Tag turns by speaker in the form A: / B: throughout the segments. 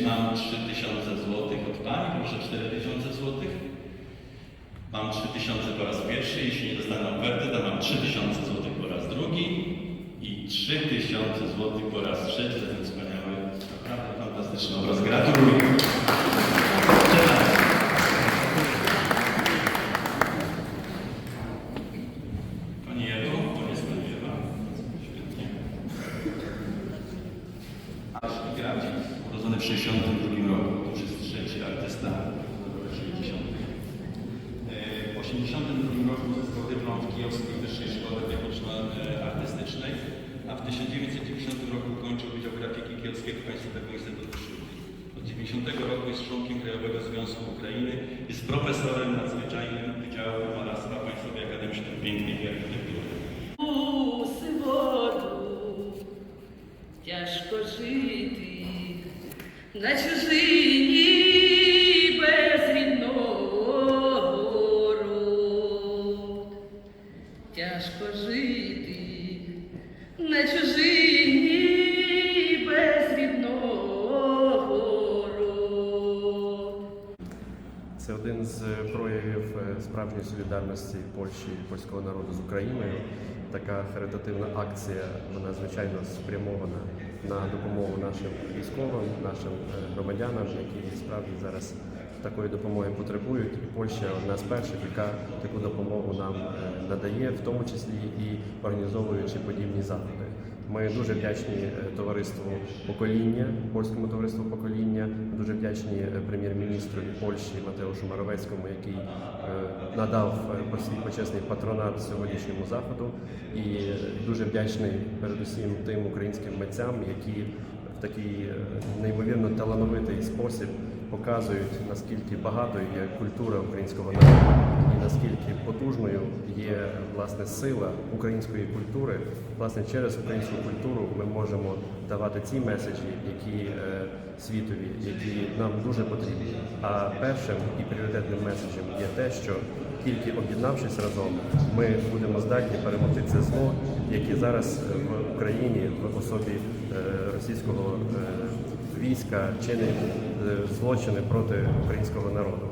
A: mam 3000 zł od Pani, proszę 4000 zł. Mam 3000 po raz pierwszy, jeśli nie dostanę oferty, to mam 3000 zł po raz drugi i 3000 zł po raz trzeci za ten wspaniały, naprawdę fantastyczny obraz. Gratuluję. 1962 roku, przez trzeci artysta w 60. W 1982 roku uzyskał dyplom w Kijowskiej Wyższej Szkole Techniczno-Artystycznej, e, a w 1990 roku kończył Wydział Grafiki Kijowskiego Państwowego Instytutu Sztuki. Od 90 roku jest członkiem Krajowego Związku Ukrainy, jest profesorem nadzwyczajnym Wydziału Malarstwa Państwowej Akademii Sztuk Pięknych i Architektury.
B: Ciężko żyć. На чужині без рідного роду. Тяжко жити на чужині без рідного роду.
C: Це один з проявів е, справжньої солідарності Польщі і польського народу з Україною. Така харитативна акція, вона звичайно спрямована на допомогу нашим військовим, нашим е, громадянам, які справді зараз такої допомоги потребують. І Польща одна з перших, яка таку допомогу нам е, надає, в тому числі і організовуючи подібні заходи. Ми дуже вдячні е, товариству покоління, польському товариству покоління. Дуже вдячні е, прем'єр-міністру Польщі Матеушу Моровецькому, який е, надав свій почесний патронат сьогоднішньому заходу. І дуже вдячний передусім тим українським митцям, які в такий неймовірно талановитий спосіб показують наскільки багатою є культура українського народу і наскільки потужною є власне сила української культури. Власне, через українську культуру ми можемо давати ці меседжі, які е, світові, які нам дуже потрібні. А першим і пріоритетним меседжем є те, що тільки об'єднавшись разом, ми будемо здатні перемогти це зло, яке зараз в Україні в особі е, російського е, війська чинить е, злочини проти українського народу.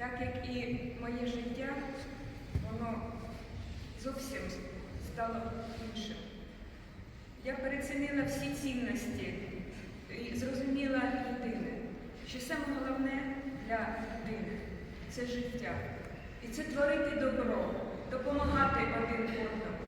D: Так як і моє життя, воно зовсім стало іншим. Я перецінила всі цінності і зрозуміла людини, що саме головне для людини це життя. І це творити добро, допомагати один одному.